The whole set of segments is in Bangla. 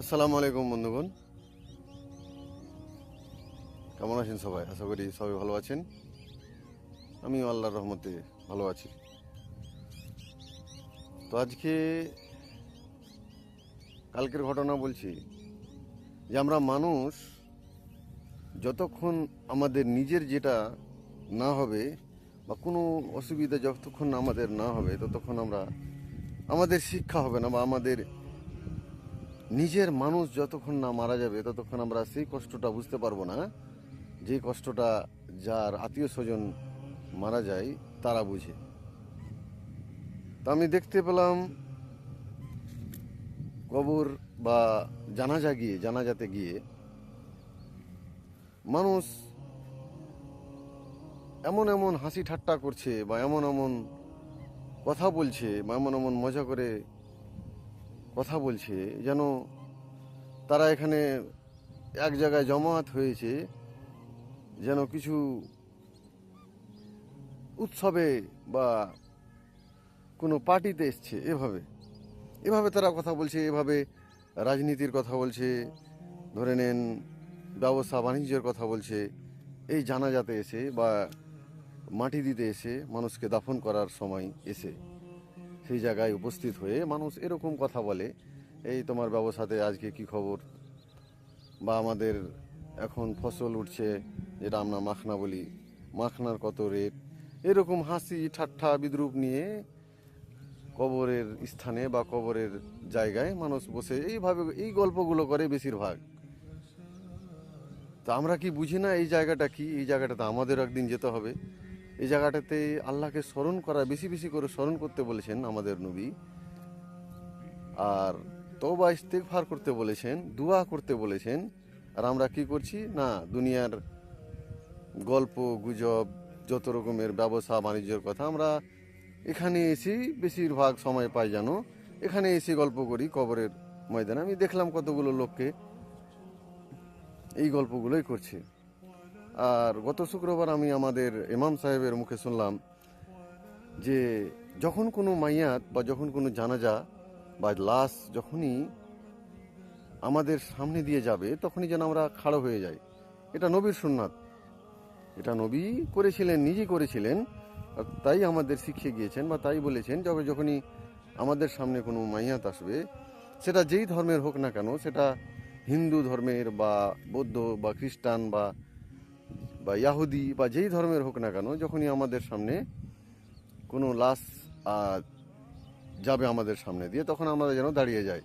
আসসালামু আলাইকুম, বন্ধুগণ। কেমন আছেন সবাই? আশা করি সবাই ভালো আছেন। আমিও আল্লাহর রহমতে ভালো আছি। তো আজকে কালকের ঘটনা বলছি যে আমরা মানুষ যতক্ষণ আমাদের নিজের যেটা না হবে বা কোনো অসুবিধা যতক্ষণ আমাদের না হবে, ততক্ষণ আমরা আমাদের শিক্ষা হবে না বা আমাদের নিজের মানুষ যতক্ষণ না মারা যাবে, ততক্ষণ আমরা সেই কষ্টটা বুঝতে পারব না। যে কষ্টটা যার আত্মীয় স্বজন মারা যায়, তারা বুঝে। তা আমি দেখতে পেলাম, কবর বা জানাজা গিয়ে, জানাজাতে গিয়ে মানুষ এমন এমন হাসি ঠাট্টা করছে বা এমন এমন কথা বলছে বা এমন এমন মজা করে কথা বলছে, যেন তারা এখানে এক জায়গায় জমায়েত হয়েছে, যেন কিছু উৎসবে বা কোনো পার্টিতে এসছে এভাবে। এভাবে তারা কথা বলছে, এভাবে রাজনীতির কথা বলছে, ধরে নেন ব্যবসা বাণিজ্যের কথা বলছে, এই জানাজাতে এসে বা মাটি দিতে এসে মানুষকে দাফন করার সময় এসে। সেই জায়গায় উপস্থিত হয়ে মানুষ এরকম কথা বলে, এই তোমার ব্যবসাতে আজকে কি খবর? বা আমাদের এখন ফসল উঠছে, যেটা আমরা মাখনা বলি, মাখনার কত রেট? এরকম হাসি ঠাট্টা বিদ্রুপ নিয়ে কবরের স্থানে বা কবরের জায়গায় মানুষ বসে, এইভাবে এই গল্পগুলো করে বেশিরভাগ। তা আমরা কি বুঝি না এই জায়গাটা কি? এই জায়গাটাতে আমাদের একদিন যেতে হবে। এই জায়গাটাতে আল্লাহকে স্মরণ করা, বেশি বেশি করে স্মরণ করতে বলেছেন আমাদের নবী। আর তবা ইস্তেগফার করতে বলেছেন, দোয়া করতে বলেছেন। আর আমরা কি করছি? না, দুনিয়ার গল্প, গুজব, যত রকমের ব্যবসা, বাণিজ্যের কথা আমরা এখানে এসেই বেশিরভাগ সময় পাই যেন। এখানে এসে গল্প করি, কবরের ময়দানে। আমি দেখলাম কতগুলো লোককে এই গল্পগুলোই করছে। আর গত শুক্রবার আমি আমাদের ইমাম সাহেবের মুখে শুনলাম যে যখন কোনো মাইয়াত বা যখন কোনো জানাজা বা লাশ যখনই আমাদের সামনে দিয়ে যাবে, তখনই যেন আমরা খাড়ো হয়ে যাই। এটা নবীর সুন্নাত। এটা নবী করেছিলেন, নিজেই করেছিলেন তাই আমাদের শিখিয়ে গিয়েছেন বা তাই বলেছেন যবে যখনই আমাদের সামনে কোনো মাইয়াত আসবে, সেটা যেই ধর্মের হোক না কেন, সেটা হিন্দু ধর্মের বা বৌদ্ধ বা খ্রিস্টান বা বা ইয়াহুদি বা যেই ধর্মের হোক না কেন, যখনই আমাদের সামনে কোনো লাশ যাবে আমাদের সামনে দিয়ে, তখন আমরা যেন দাঁড়িয়ে যাই।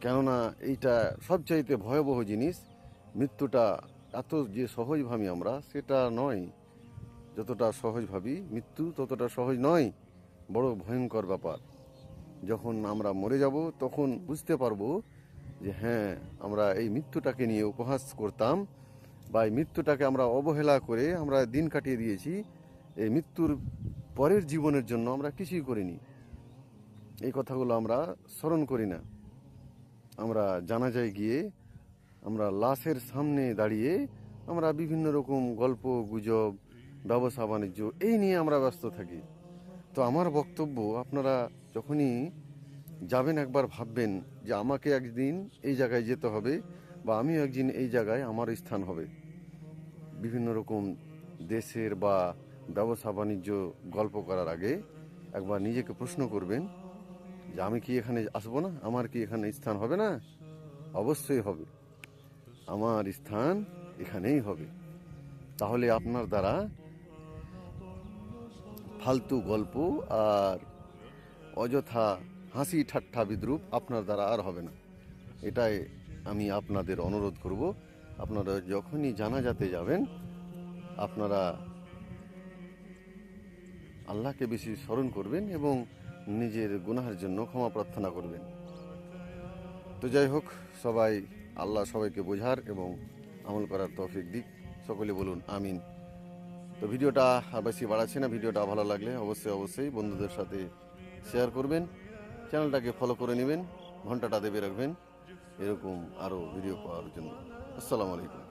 কেননা এইটা সবচাইতে ভয়াবহ জিনিস, মৃত্যুটা এত যে সহজ ভাবি আমরা, সেটা নয়। যতটা সহজ ভাবি মৃত্যু, ততটা সহজ নয়। বড় ভয়ঙ্কর ব্যাপার। যখন আমরা মরে যাব, তখন বুঝতে পারব যে হ্যাঁ আমরা এই মৃত্যুটাকে নিয়ে উপহাস করতাম। বা এই মৃত্যুটাকে আমরা অবহেলা করে আমরা দিন কাটিয়ে দিয়েছি, এই মৃত্যুর পরের জীবনের জন্য আমরা কিছুই করিনি। এই কথাগুলো আমরা স্মরণ করি না। আমরা জানাজায় গিয়ে, আমরা লাশের সামনে দাঁড়িয়ে, আমরা বিভিন্ন রকম গল্প, গুজব, ব্যবসা, বাণিজ্য, এই নিয়ে আমরা ব্যস্ত থাকি। তো আমার বক্তব্য, আপনারা যখনই যাবেন একবার ভাববেন যে আমাকে একদিন এই জায়গায় যেতে হবে বা আমিও একদিন এই জায়গায় আমার স্থান হবে। বিভিন্ন রকম দেশের বা ব্যবসা বাণিজ্য গল্প করার আগে একবার নিজেকে প্রশ্ন করবেন যে আমি কি এখানে আসব না? আমার কি এখানে স্থান হবে না? অবশ্যই হবে। আমার স্থান এখানেই হবে। তাহলে আপনার দ্বারা ফালতু গল্প আর অযথা হাসি ঠাট্টা বিদ্রুপ আপনার দ্বারা আর হবে না। এটাই আমি আপনাদের অনুরোধ করব, আপনারা যখনই জানাজাতে যাবেন, আপনারা আল্লাহকে বেশি স্মরণ করবেন এবং নিজের গুনাহের জন্য ক্ষমা প্রার্থনা করবেন। তো যাই হোক, সবাই আল্লাহ সবাইকে বোঝার এবং আমল করার তৌফিক দিক। সকলে বলুন, আমিন। তো ভিডিওটা আর বেশি বাড়াচ্ছি না, ভিডিওটা ভালো লাগলে অবশ্যই অবশ্যই বন্ধুদের সাথে শেয়ার করবেন, চ্যানেলটাকে ফলো করে নেবেন, ঘন্টাটা দেবে রাখবেন। এরকম আরও ভিডিও পাওয়ার জন্য। আসসালামু আলাইকুম।